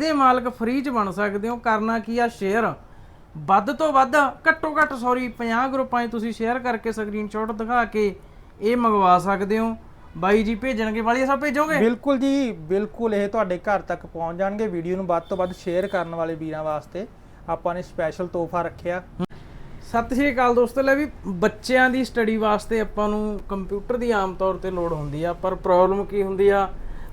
ਦੇ ਮਾਲਕ ਫ੍ਰੀ ਚ ਬਣ ਸਕਦੇ ਹੋ। ਕਰਨਾ ਕੀ ਆ? ਸ਼ੇਅਰ ਵੱਧ ਤੋਂ ਵੱਧ ਘੱਟੋ ਘੱਟ ਸੌਰੀ 50 ਗਰੁੱਪਾਂ 'ਚ ਤੁਸੀਂ ਸ਼ੇਅਰ ਕਰਕੇ ਸਕਰੀਨਸ਼ਾਟ ਦਿਖਾ ਕੇ ਇਹ ਮੰਗਵਾ ਸਕਦੇ ਹੋ। ਬਾਈ ਜੀ ਭੇਜਣਗੇ ਵਾਲੀ ਸਭ ਭੇਜੋਗੇ? ਬਿਲਕੁਲ ਜੀ ਬਿਲਕੁਲ ਇਹ ਤੁਹਾਡੇ ਘਰ ਤੱਕ ਪਹੁੰਚ ਜਾਣਗੇ। ਵੀਡੀਓ ਨੂੰ ਵੱਧ ਤੋਂ ਵੱਧ ਸ਼ੇਅਰ ਕਰਨ ਵਾਲੇ ਵੀਰਾਂ ਵਾਸਤੇ ਆਪਾਂ ਨੇ ਸਪੈਸ਼ਲ ਤੋਹਫਾ ਰੱਖਿਆ। ਸਤਿ ਸ਼੍ਰੀ ਅਕਾਲ ਦੋਸਤੋ ਲੈ ਵੀ ਬੱਚਿਆਂ ਦੀ ਸਟੱਡੀ ਵਾਸਤੇ ਆਪਾਂ ਨੂੰ ਕੰਪਿਊਟਰ ਦੀ ਆਮ ਤੌਰ ਤੇ ਲੋੜ ਹੁੰਦੀ ਆ ਪਰ ਪ੍ਰੋਬਲਮ ਕੀ ਹੁੰਦੀ ਆ?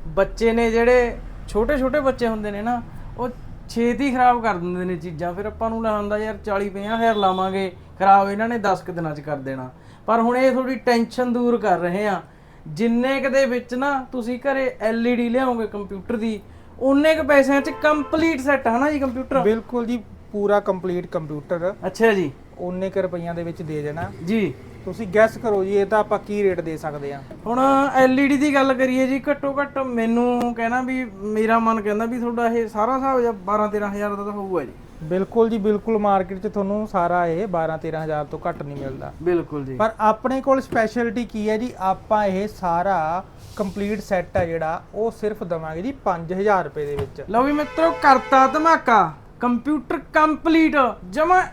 ਬੱਚੇ ਨੇ ਜਿਹੜੇ ਛੋਟੇ ਛੋਟੇ ਬੱਚੇ ਹੁੰਦੇ ਨੇ ਨਾ ਉਹ ਛੇਤੀ ਖਰਾਬ ਕਰ ਦਿੰਦੇ ਨੇ ਚੀਜ਼ਾਂ। ਫਿਰ ਆਪਾਂ ਨੂੰ ਲੱਗਦਾ ਯਾਰ 40 50 ਹਜ਼ਾਰ ਲਾਵਾਂਗੇ ਖਰਾਬ ਇਹਨਾਂ ਨੇ 10 ਕੁ ਦਿਨਾਂ ਚ ਕਰ ਦੇਣਾ। ਪਰ ਹੁਣ ਇਹ ਥੋੜੀ ਟੈਨਸ਼ਨ ਦੂਰ ਕਰ ਰਹੇ ਆ। ਜਿੰਨੇ ਕੁ ਦੇ ਵਿੱਚ ਨਾ ਤੁਸੀਂ ਘਰੇ LED ਲਿਆਓਗੇ ਕੰਪਿਊਟਰ ਦੀ ਉਨੇ ਕੁ ਪੈਸਿਆਂ ਚ ਕੰਪਲੀਟ ਸੈੱਟ ਹੈ ਨਾ ਜੀ ਕੰਪਿਊਟਰ? ਬਿਲਕੁਲ ਜੀ ਪੂਰਾ ਕੰਪਲੀਟ ਕੰਪਿਊਟਰ। ਅੱਛਾ ਜੀ। ਉਨੇ ਕੁ ਰੁਪਈਆਂ ਦੇ ਵਿੱਚ ਦੇ ਦੇਣਾ। ਜੀ। ਤੁਸੀਂ ਗੈਸ ਕਰੋ ਜੀ ਇਹ ਤਾਂ ਆਪਾਂ ਕੀ ਰੇਟ ਦੇ ਸਕਦੇ ਆ ਹੁਣ LED ਦੀ ਗੱਲ ਕਰੀਏ ਜੀ ਘੱਟੋ ਘੱਟ ਮੈਨੂੰ ਕਹਿਣਾ ਵੀ ਮੇਰਾ ਮਨ ਕਹਿੰਦਾ ਵੀ ਤੁਹਾਡਾ ਇਹ ਸਾਰਾ ਹਿਸਾਬ ਜਾਂ 12 13000 ਦਾ ਤਾਂ ਹੋਊਗਾ ਜੀ। ਬਿਲਕੁਲ ਜੀ ਬਿਲਕੁਲ ਮਾਰਕੀਟ 'ਚ ਤੁਹਾਨੂੰ ਸਾਰਾ ਇਹ 12 13000 ਤੋਂ ਘੱਟ ਨਹੀਂ ਮਿਲਦਾ। ਬਿਲਕੁਲ ਜੀ। ਪਰ ਆਪਣੇ ਕੋਲ ਸਪੈਸ਼ਲਿਟੀ ਕੀ ਹੈ ਜੀ ਆਪਾਂ ਇਹ ਸਾਰਾ ਕੰਪਲੀਟ ਸੈੱਟ ਹੈ ਜਿਹੜਾ ਉਹ ਸਿਰਫ ਦਵਾਂਗੇ ਜੀ 5000 ਰੁਪਏ ਦੇ ਵਿੱਚ। ਲਓ ਵੀ ਮਿੱਤਰੋ ਕਰਤਾ ਧਮਾਕਾ। ਕੰਪਿਊਟਰ ਕੰਪਲੀਟ ਜਮਾ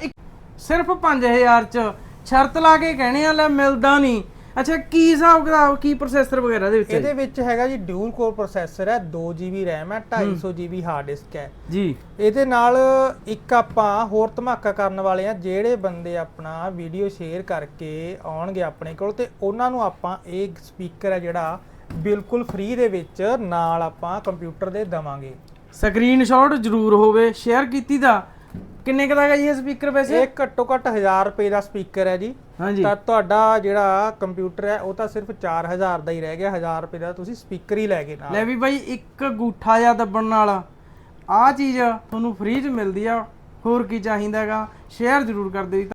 ਸਿਰਫ 5000 ਚ। ਸ਼ਰਤ ਲਾ ਕੇ ਕਹਿਣੇ ਆ ਲੈ ਮਿਲਦਾ ਨਹੀਂ। ਅੱਛਾ ਕੀ ਹਿਸਾਬ ਕਿਤਾਬ ਕੀ ਪ੍ਰੋਸੈਸਰ ਵਗੈਰਾ ਦੇ ਵਿੱਚ? ਹੈ ਇਹਦੇ ਵਿੱਚ ਹੈਗਾ ਜੀ ਡਿਊਲ ਕੋਰ ਪ੍ਰੋਸੈਸਰ ਹੈ 2GB RAM ਹੈ 250GB ਹਾਰਡ ਡਿਸਕ ਹੈ। ਜੀ। ਇਹਦੇ ਨਾਲ ਇੱਕ ਆਪਾਂ ਹੋਰ ਧਮਾਕਾ ਕਰਨ ਵਾਲੇ ਆ ਜਿਹੜੇ ਬੰਦੇ ਆਪਣਾ ਵੀਡੀਓ ਸ਼ੇਅਰ ਕਰਕੇ ਆਉਣਗੇ ਆਪਣੇ ਕੋਲ ਤੇ ਉਹਨਾਂ ਨੂੰ ਆਪਾਂ ਇਹ ਸਪੀਕਰ ਹੈ ਜਿਹੜਾ ਬਿਲਕੁਲ ਫ੍ਰੀ ਦੇ ਵਿੱਚ ਨਾਲ ਆਪਾਂ ਕੰਪਿਊਟਰ ਦੇ ਦਵਾਂਗੇ। ਸਕਰੀਨਸ਼ਾਟ ਜ਼ਰੂਰ ਹੋਵੇ ਸ਼ੇਅਰ ਕੀਤੀ ਦਾ। ਕਿੰਨੇ ਕੁ ਦਾ ਹੈਗਾ ਜੀ ਇਹ ਸਪੀਕਰ ਵੈਸੇ? ਇਹ ਘੱਟੋ ਘੱਟ 1000 ਰੁਪਏ ਦਾ ਸਪੀਕਰ ਹੈ ਜੀ। ਹਾਂਜੀ। ਤਾਂ ਤੁਹਾਡਾ ਜਿਹੜਾ ਕੰਪਿਊਟਰ ਹੈ ਉਹ ਤਾਂ ਸਿਰਫ 4000 ਦਾ ਹੀ ਰਹਿ ਗਿਆ 1000 ਰੁਪਏ ਦਾ ਤੁਸੀਂ ਸਪੀਕਰ ਹੀ ਲੈ ਗਏ ਨਾਲ। ਲੈ ਵੀ ਬਾਈ ਇੱਕ ਗੂਠਾ ਜਿਹਾ ਦੱਬਣ ਨਾਲ ਆਹ ਚੀਜ਼ ਤੁਹਾਨੂੰ ਫ੍ਰੀ 'ਚ ਮਿਲਦੀ ਆ। ਹੋਰ ਕੀ ਚਾਹੀਦਾ ਹੈਗਾ? ਸ਼ੇਅਰ ਜ਼ਰੂਰ ਕਰ ਦਿਓ ਜੀ।